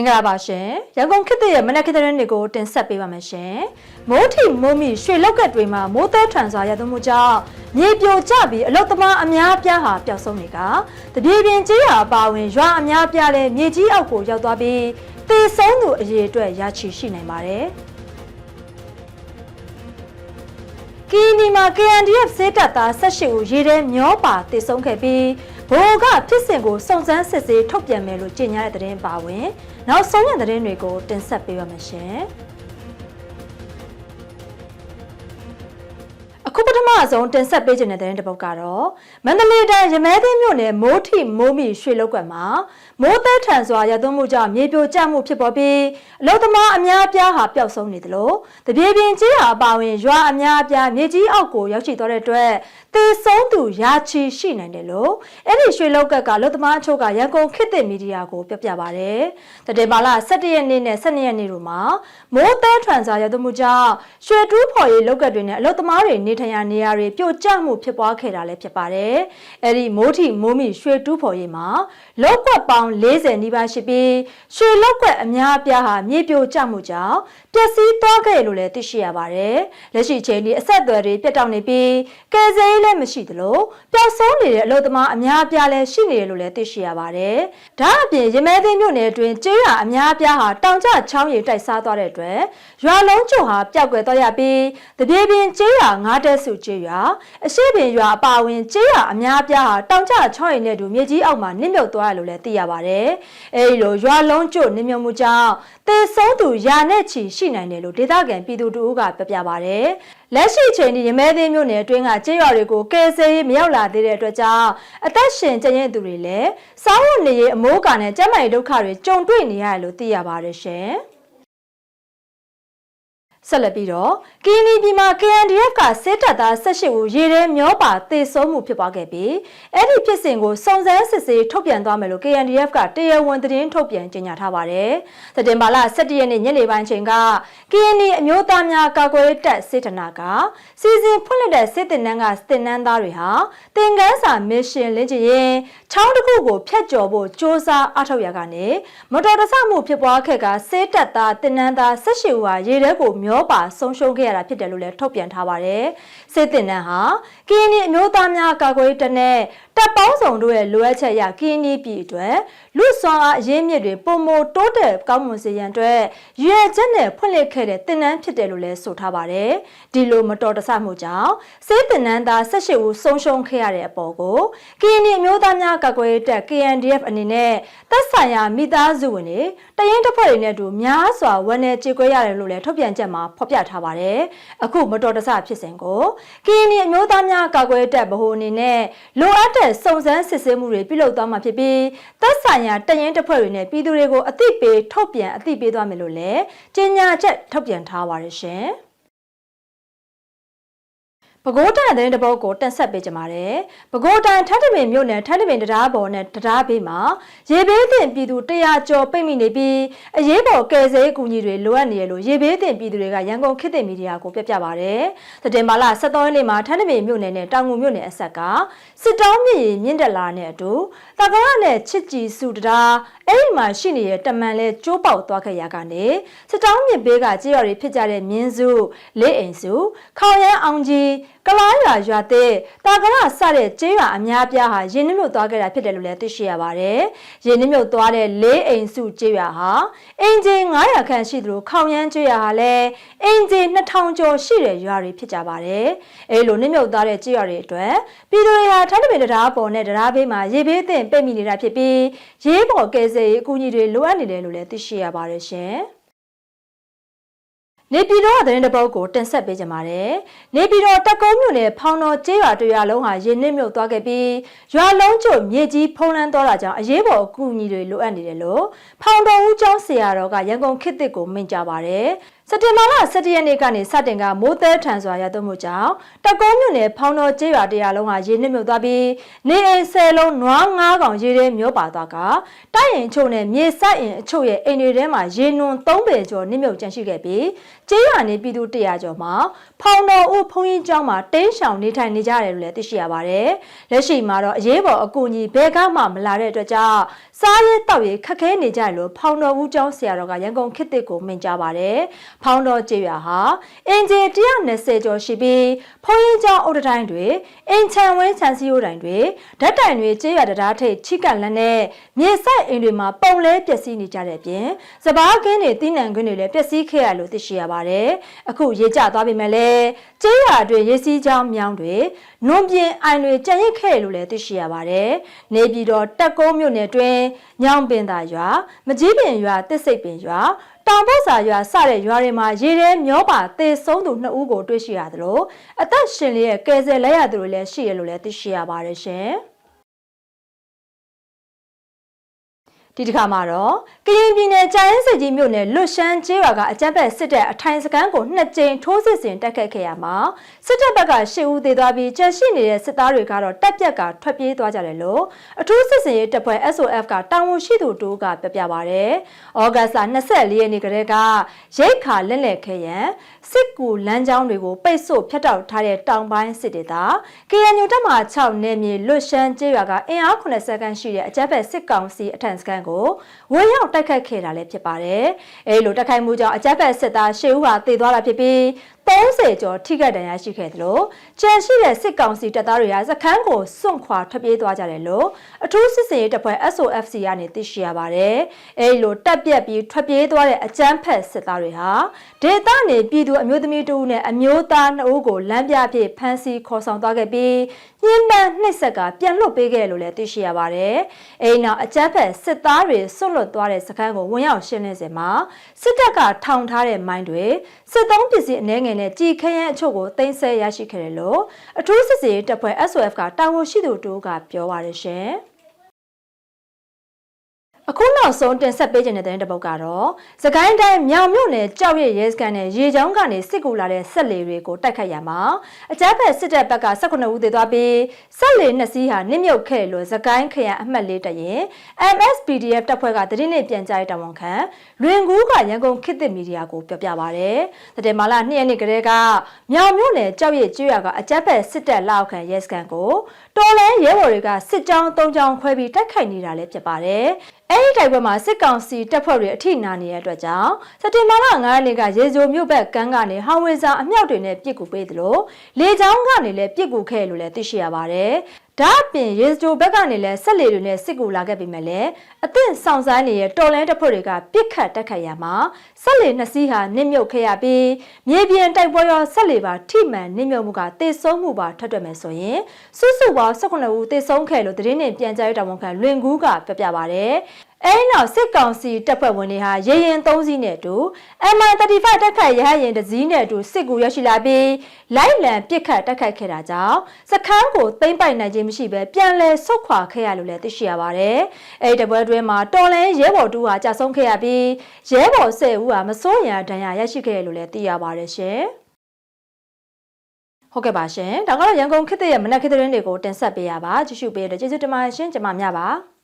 င်္ဂလာပါရှင်ရန်ကုန်ခေတ်သစ်ရဲ့မနက်ခင်းသတင်းတွေကိုတင်ဆက်ပေးပါမယ်ရှင်မိုးထီမိုးမီရွှေလောက်ကက်တွေမှာမိုးသည်ထန်စွာရသွန်းမှုကြောင့်မြေပြိုကျပြီးအလုတ်သမားအများအပြားဟာပျောက်ဆုံးနေကတပြေပြင်းကျေးရွာအပါအဝင်ရွာအများအပြားလည်းမြေကြီးအောက်ကိုရောက်သွားပြီးသေဆုံးသူအရေအတွက်ရချီရှိနိုင်ပါတယ်ကီနီမှာ KNDF စေးတပ်သား18ဦးရေထဲမျောပါတည်ဆုံးခဲ့ပြီး ဘိုကဖြစ်စဉ်ကိုစုံစမ်းစစ်ဆေးထုတ်ပြန်မယ်လို့ကြေညာတဲ့သတင်းပါဝင်နောက်ဆုံးရသတင်းတွေကိုတင်ဆက်ပေးပါမယ်ရှင်အခု ပထမဆုံးတင်ဆက်ပေးခြင်းတဲ့တဲ့တစ်ပုဒ်ကတော့မန္တလေးတိုင်းရမဲသိမ်းမြို့နယ်မိုးထိမိုးမီရွှေလောက်ကွက်မှာမိုးသက်ထန်စွာရသွန်းမှုကြောင့်မြေပြိုကျမှုဖြစ်ပေါ်ပြီးအလုသမားအများအပြားဟာပျောက်ဆုံးနေသလိုတပြေပြင်းကြီးဟာအပါဝင်ရွာအများအပြားမြေကြီးအောက်ကိုရောက်ရှိသွားတဲ့အတွက်သေဆုံးသူရာချီရှိနိုင်တယ်လို့အဲ့ဒီရွှေလောက်ကက်ကလုသမားအချို့ကရန်ကုန်ခေတ်သစ်မီဒီယာကိုပြောပြပါဗျ။တတေမာလာ17ရက်နေ့နဲ့12ရက်နေ့တို့မှာမိုးသက်ထန်စွာရသွန်းမှုကြောင့်ရွှေတူးဖော်ရေးလောက်ကက်တွေနဲ့အလုသမားတွေနေထိုင်ရာနေရာတွေပြိုကျမှုဖြစ်ပွားခဲ့တာလည်းဖြစ်ပါတယ်။အဲ့ဒီမိုးထီမိုးမီရွှေတူးဖော်ရေးမှာလောက်ကွက်ပေါင်း40နီးပါးရှိပြီးရွှေလောက်ကွက်အများအပြားဟာမြေပြိုကျမှုကြောင့်ပျက်စီးသွားခဲ့လို့လည်းသိရှိရပါတယ်။လက်ရှိချိန်ဒီအဆက်အသွယ်တွေပြတ်တောက်နေပြီးကယ်ဆယ်ရေးလည်းမရှိသလိုပျောက်ဆုံးနေတဲ့အလုပ်သမားအများအပြားလည်းရှိနေတယ်လို့လည်းသိရှိရပါတယ်။ဒါအပြင်ရမဲသိမ်းမြို့နယ်အတွင်းကျေးရွာအများအပြားဟာတောင်ကျချောင်းရည်တိုက်စားသွားတဲ့အတွက်ရွာလုံးကျုံဟာပျောက်ကွယ်သွားရပြီးတပြေပင်ကျေးရွာငါးတဲစုကျေးရွာအရှိပင်ရွာအပါဝင်ကျေးရွာအများအပြားဟာတောင်ကျချောင်းရည်နဲ့တူမြေကြီးအောက်မှာနစ်မြုပ်သွားရလို့လည်းသိရပါတယ်။အဲဒီလိုရွာလုံးကျုံနစ်မြုပ်မှုကြောင့်သေဆုံးသူရာနဲ့ချီရှိနိုင်တယ်လို့ဒေသခံပြည်သူတို့ကပြောပြပါတယ်။လက်ရှိချိန်ဒီရမဲသိမ်းမြို့နယ်အတွင်းကကျေးရွာတွေကိုကယ်ဆယ်ရေးမရောက်လာသေးတဲ့အတွက်ကြောင့်အသက်ရှင်ကျန်ရည်သူတွေလည်းစားဝတ်နေရေးအမိုးကာနဲ့ကျန်းမာရေးဒုက္ခတွေကြုံတွေ့နေရတယ်လို့သိရပါတယ်ရှင်။ ဆက်လက်ပြီးတော့ကီနီပြည်မှာ KNDF ကစစ်တပ်သား18ဦးရေထဲမျောပါသေဆုံးမှုဖြစ်ပွားခဲ့ပြီးအဲ့ဒီဖြစ်စဉ်ကိုစုံစမ်းစစ်ဆေးထုတ်ပြန်သွားမယ်လို့ KNDF ကတရားဝင်သတင်းထုတ်ပြန်ကြေညာထားပါတယ်။စက်တင်ဘာလ17ရက်နေ့ညနေပိုင်းချိန်က KND အမျိုးသားများကာကွယ်ရေးတပ်စစ်ဌာနကစီစဉ်ဖွင့်လှစ်တဲ့စစ်တင်နန်းကစစ်တင်နန်းသားတွေဟာသင်ခန်းစာမစ်ရှင်လင်းချင်ရင်ချောင်းတစ်ခုကိုဖျက်ကျော်ဖို့စ조사အထောက်ရကနေမတော်တဆမှုဖြစ်ပွားခဲ့ကစစ်တပ်သားတင်နန်းသား18ဦးဟာရေထဲကိုမျောပါဆုံးရှုံးခဲ့ရတာဖြစ်တယ်လို့လည်းထုတ်ပြန်ထားပါတယ်။စစ်တင်နန်းဟာကင်းနီအမျိုးသားများကာကွယ်ရေးတပ်နဲ့ တပ်ပေါင်းစုံတို့ရဲ့လိုအပ်ချက်အရကင်းနီပြည်အတွက်လူစွမ်းအားအရင်းမြစ်တွေပုံမတိုးတက်ကောင်းမွန်စေရန်အတွက်ရွေချက်နဲ့ဖွင့်လှစ်ခဲ့တဲ့တင်နန်းဖြစ်တယ်လို့လည်းဆိုထားပါတယ်။ဒီလိုမတော်တဆမှုကြောင့်စစ်တင်နန်းသား18ဦးဆုံးရှုံးခဲ့ရတဲ့အပေါ်ကိုကင်းနီအမျိုးသားများကာကွယ်ရေးတပ် KNDF အနေနဲ့သက်ဆိုင်ရာမိသားစုဝင်တွေတရင်တစ်ဖွဲ့တွေနဲ့အတူများစွာဝန်내ကြေကွဲရတယ်လို့လည်းထုတ်ပြန်ချက်မှာဖော်ပြထားပါတယ်။အခုမတော်တဆဖြစ်စဉ်ကိုကင်းနီအမျိုးသားများကာကွယ်တပ်ဗဟိုအနေနဲ့လိုအပ်တဲ့စုံစမ်းစစ်ဆေးမှုတွေပြုလုပ်သွားမှာဖြစ်ပြီးသက်ဆိုင်ရာတရင်တစ်ဖွဲ့တွေနဲ့ပြည်သူတွေကိုအသိပေးထုတ်ပြန်အသိပေးသွားမယ်လို့လည်းကြေညာချက်ထုတ်ပြန်ထားပါတယ်ရှင်။ ပဲခူးတိုင်းတဲ့တပုတ်ကိုတက်ဆက်ပေးကြပါတယ်။ပဲခူးတိုင်းထပ်တပင်မြို့နယ်ထပ်တပင်တရားပေါ်နဲ့တရားဘေးမှာရေဘေးသင့်ပြည်သူ100ကျော်ပိတ်မိနေပြီးအရေးပေါ်ကယ်ဆယ်ရေးကူညီတွေလိုအပ်နေရလို့ရေဘေးသင့်ပြည်သူတွေကရန်ကုန်ခေတ်သစ်မီဒီယာကိုပြပြပါတယ်။တတင်မာလာ73ရက်နေ့မှာထပ်တပင်မြို့နယ်နဲ့တောင်ငူမြို့နယ်အဆက်ကစစ်တောင်းမြင့်မြင့်တက်လာတဲ့အတူတကားနဲ့ချစ်ကြည်စုတရားအဲ့ဒီမှာရှိနေတဲ့တမန်လဲကျိုးပေါက်သွားခဲ့ရကနေစစ်တောင်းမြင့်ဘေးကကြေးရွာတွေဖြစ်ကြတဲ့မြင်းစုလေးအိမ်စုခေါရမ်းအောင်ကြီးကလားရွာရွာတဲ့တာကရဆတဲ့ကျေးရွာအများပြားဟာရင်းနှမြုပ်သွားခဲ့တာဖြစ်တယ်လို့လည်းသိရှိရပါတယ်။ရင်းနှမြုပ်သွားတဲ့လေးအိမ်စုကျေးရွာဟာအင်ဂျင်900ခန့်ရှိသလိုခေါင်ရမ်းကျေးရွာဟာလည်းအင်ဂျင်2000ကျော်ရှိတဲ့ရွာတွေဖြစ်ကြပါတယ်။အဲလိုနှမြုပ်သွားတဲ့ကျေးရွာတွေအတွက်ပြည်သူတွေဟာထိုင်းတပင်တရားပေါ်နဲ့တရားဘေးမှာရေဘေးသင့်ပိတ်မိနေတာဖြစ်ပြီးရေးပေါ်ကယ်ဆယ်ရေးအကူအညီတွေလိုအပ်နေတယ်လို့လည်းသိရှိရပါတယ်ရှင်။ နေပြည်တော်ကသတင်းတစ်ပုဒ်ကိုတင်ဆက်ပေးကြပါမယ်။နေပြည်တော်တက်ကုန်းမြို့နယ်ဖောင်တော်ကျေးရွာတရွာလုံးဟာရေနစ်မြုပ်သွားခဲ့ပြီးရွာလုံးကျွမြေကြီးဖုံးလန်းသွားတာကြောင့်အရေးပေါ်အကူအညီတွေလိုအပ်နေတယ်လို့ဖောင်တော်ဦးကျောင်းဆရာတော်ကရန်ကုန်ခေတ်သစ်ကိုမိန့်ကြားပါတယ်။ စက်တင်ဘာလ17ရက်နေ့ကနေစတင်ကမိုးသည်ထန်စွာရသွန်းမှုကြောင့်တကုံးမြို့နယ်ဖောင်းတော်ကျေးရွာတရားလုံးဟာရေနစ်မြုပ်သွားပြီးနေအိမ်ဆယ်လုံးနွားငါးကောင်ရေထဲမျောပါသွားကတိုက်ရင်အချို့နဲ့မြေဆက်ရင်အချို့ရဲ့အိမ်တွေထဲမှာရေနွန်၃ပေကျော်နစ်မြုပ်ကျန်ရှိခဲ့ပြီးကျေးရွာနေပြည်သူ100ကျော်မှာဖောင်းတော်ဦးဖုန်ကြီးကျောင်းမှာတင်းရှောင်နေထိုင်နေကြတယ်လို့လည်းသိရှိရပါတယ်။လက်ရှိမှာတော့အရေးပေါ်အကူအညီဘယ်ကမှမလာတဲ့အတွက်ကြောင့်စားရေးတောက်ရေးခက်ခဲနေကြတယ်လို့ဖောင်းတော်ဦးကျောင်းဆရာတော်ကရန်ကုန်ခေတ်သစ်ကိုမိန့်ကြားပါတယ်။ဖောင်းတော်ကျေးရွာဟာအင်ဂျီ120ကျော်ရှိပြီးဖုန်ကြီးကျောင်းအုတ်တိုင်းတွေအင်ချံဝင်းချန်စီယိုတိုင်းတွေဓာတ်တိုင်တွေကျေးရွာတရားထိပ်ချိကလန်းနဲ့မြေဆက်အိမ်တွေမှာပုံလဲပျက်စီးနေကြတဲ့အပြင်စပားကင်းတွေတင်းနံခွင်းတွေလည်းပျက်စီးခဲ့ရလို့သိရှိရပါတယ်။အခုရေကျသွားပြီမဲ့လည်းကျေးရွာအတွင်းရေစီးကြောင်းမြောင်းတွေနွန်ပြင်းအိုင်တွေကြံ့ရစ်ခဲ့လို့လည်းသိရှိရပါတယ်။နေပြည်တော်တက်ကုန်းမြို့နယ်တွင်ညောင်ပင်သာရွာမကြီးပင်ရွာတစ်စိတ်ပင်ရွာ တောင်ပုတ်စာရွာစတဲ့ရွာတွေမှာရေထဲမျောပါသေဆုံးသူနှစ်ဦးကိုတွေ့ရှိရသလိုအသက်ရှင်လျက်ကယ်ဆယ်လိုက်ရသူတွေလည်းရှိရလို့လည်းသိရှိရပါတယ်ရှင်။ ဒီတစ်ခါမှာတော့ကရင်ပြည်နယ်ကြာရင်စစ်ကြီးမြို့နယ်လွတ်ရှမ်းကျေးရွာကအကြမ်းဖက်စစ်တပ်အထိုင်စခန်းကိုနှစ်ကြိမ်ထိုးစစ်ဆင်တက်ခတ်ခဲ့ရမှာစစ်တပ်ဘက်က၈ဦးသေသွားပြီးကြန့်ရှိနေတဲ့စစ်သားတွေကတော့တပ်ပြက်ကထွက်ပြေးသွားကြတယ်လို့အထူးစစ်စင်ရေးတပ်ဖွဲ့ SOF ကတာဝန်ရှိသူတို့ကပြပြပါဗျ။ဩဂတ်စ်လ24ရက်နေ့ကတည်းကရိတ်ခါလက်လက်ခဲရန်စစ်ကူလမ်းကြောင်းတွေကိုပိတ်ဆို့ဖျက်တောက်ထားတဲ့တောင်ပိုင်းစစ်ဒေသ KNU တပ်မှ6နယ်မြေလွတ်ရှမ်းကျေးရွာကအင်အား80ခန်းရှိတဲ့အကြမ်းဖက်စစ်ကောင်စီအထံစခန်းကိုဝင်ရောက်တိုက်ခတ်ခဲ့တာလည်းဖြစ်ပါတယ်။အဲဒီလိုတိုက်ခိုက်မှုကြောင့်အကြမ်းဖက်စစ်သား10ဦးဟာသေသွားတာဖြစ်ပြီး 30ကျော်ထိခိုက်ဒဏ်ရာရှိခဲ့သလိုကြံရှိတဲ့စစ်ကောင်စီတပ်သားတွေကစခန်းကိုစွန့်ခွာထွက်ပြေးသွားကြတယ်လို့အထူးစစ်စင်ရေးတပ်ဖွဲ့ SOFC ကနေသိရှိရပါတယ်။အဲဒီလိုတပ်ပြက်ပြီးထွက်ပြေးသွားတဲ့အကြမ်းဖက်စစ်သားတွေဟာဒေသနေပြည်သူအမျိုးသမီးတို့နဲ့အမျိုးသား2ဦးကိုလမ်းပြအဖြစ်ဖမ်းဆီးခေါ်ဆောင်သွားခဲ့ပြီးညှဉ်းပန်းနှိပ်စက်ကပြန်လွတ်ပေးခဲ့လို့လည်းသိရှိရပါတယ်။အဲဒီနောက်အကြမ်းဖက်စစ်သားတွေဆွတ်လွတ်သွားတဲ့စခန်းကိုဝင်ရောက်ရှင်းလင်းစဉ်မှာစစ်တပ်ကထောင်ထားတဲ့မိုင်းတွေစစ်သုံးပစ္စည်းအနှဲငယ်နဲ့ကြီးခရမ်းအချို့ကိုတင်ဆက်ရရှိခဲ့တယ်လို့အထူးစစ်စေးတပ်ဖွဲ့ SOF ကတာဝန်ရှိသူတို့ကပြောပါရရှင်။အခု နောက်ဆုံးတင်ဆက်ပေးခြင်းတဲ့တဲ့တပုတ်ကတော့စကိုင်းတိုင်းမြောင်မြို့နယ်ကြောက်ရရဲစကန်နဲ့ရေချောင်းကနေစစ်ကူလာတဲ့ဆက်လေတွေကိုတိုက်ခတ်ရမှာအကြမ်းဖက်စစ်တပ်ဘက်က18ဦးသေသွားပြီးဆက်လေနှစ်စီးဟာနစ်မြုပ်ခဲ့လို့စကိုင်းခရိုင်အမှတ်လေးတရင် MSPDF တပ်ဖွဲ့ကတရင်နဲ့ပြန်ကြားတဲ့တာဝန်ခံလွင်ကူးကရန်ကုန်ခေတ်သစ်မီဒီယာကိုပြောပြပါဗျ။တတဲမာလာ2ရက်နေ့ကလေးကမြောင်မြို့နယ်ကြောက်ရကျွရကအကြမ်းဖက်စစ်တပ်လက်အောက်ခံရဲစကန်ကိုတော်လဲရဲဘော်တွေကစစ်ကြောင်း၃ကြောင်းခွဲပြီးတိုက်ခိုက်နေတာလည်းဖြစ်ပါတယ်။ အဲဒီတိုက်ပွဲမှာစစ်ကောင်စီတပ်ဖွဲ့တွေအထိနာနေတဲ့အတွက်ကြောင့်စက်တင်ဘာလ9ရက်နေ့ကရေဇိုမြို့ဘက်ကန်းကနေဟောင်ဝေစာအမြောက်တွေနဲ့ပြစ်ကူပေးသလိုလေကြောင်းကနေလည်းပြစ်ကူခဲ့လို့လည်းသိရှိရပါတယ်။ ဒါအပြင်ရေစတိုဘက်ကနေလည်းဆက်လေတွေနဲ့စစ်ကူလာခဲ့ပြီမဲ့လည်းအသင့်ဆောင်ဆိုင်နေတဲ့တော်လန်တပ်ဖွဲ့တွေကပြစ်ခတ်တက်ခတ်ရမှာဆက်လေနှစ်စီးဟာနစ်မြုပ်ခဲ့ရပြီးမြေပြင်တိုက်ပွဲရောဆက်လေပါထိမှန်နစ်မြုပ်မှုကတေဆုံးမှုပါထပ်တွက်မယ်ဆိုရင်စုစုပေါင်း18ဦးတေဆုံးခဲ့လို့သတင်းနဲ့ပြန်ကြားရေးတာဝန်ခံလွင်ကူးကပြပြပါဗျ။ အဲဒီနောက်စစ်ကောင်စီတပ်ဖွဲ့ဝင်တွေဟာရေရင်၃စီးနဲ့အတူ MI35 တက်ခတ်ရဟရင်တစ်စီးနဲ့အတူစစ်ကူရရှိလာပြီးလိုက်လံပစ်ခတ်တက်ခတ်ခဲ့တာကြောင့်စခန်းကိုသိမ့်ပိုက်နိုင်ခြင်းမရှိဘဲပြန်လည်ဆုတ်ခွာခဲ့ရလို့လည်းသိရှိရပါတယ်။အဲဒီတပွဲတွင်မှာတော်လန်ရဲဘော်တူဟာကြာဆုံးခဲ့ရပြီးရဲဘော်၁၀ဦးဟာမစိုးရန်ဒဏ်ရာရရှိခဲ့ရလို့လည်းသိရပါတယ်ရှင်။ဟုတ်ကဲ့ပါရှင်။ဒါကတော့ရန်ကုန်ခေတ်ရဲ့မနက်ခေတ်သတင်းတွေကိုတင်ဆက်ပေးရပါကြည့်ရှုပေးတဲ့ကျေးဇူးတင်ပါတယ်ရှင်ကျွန်မများပါ။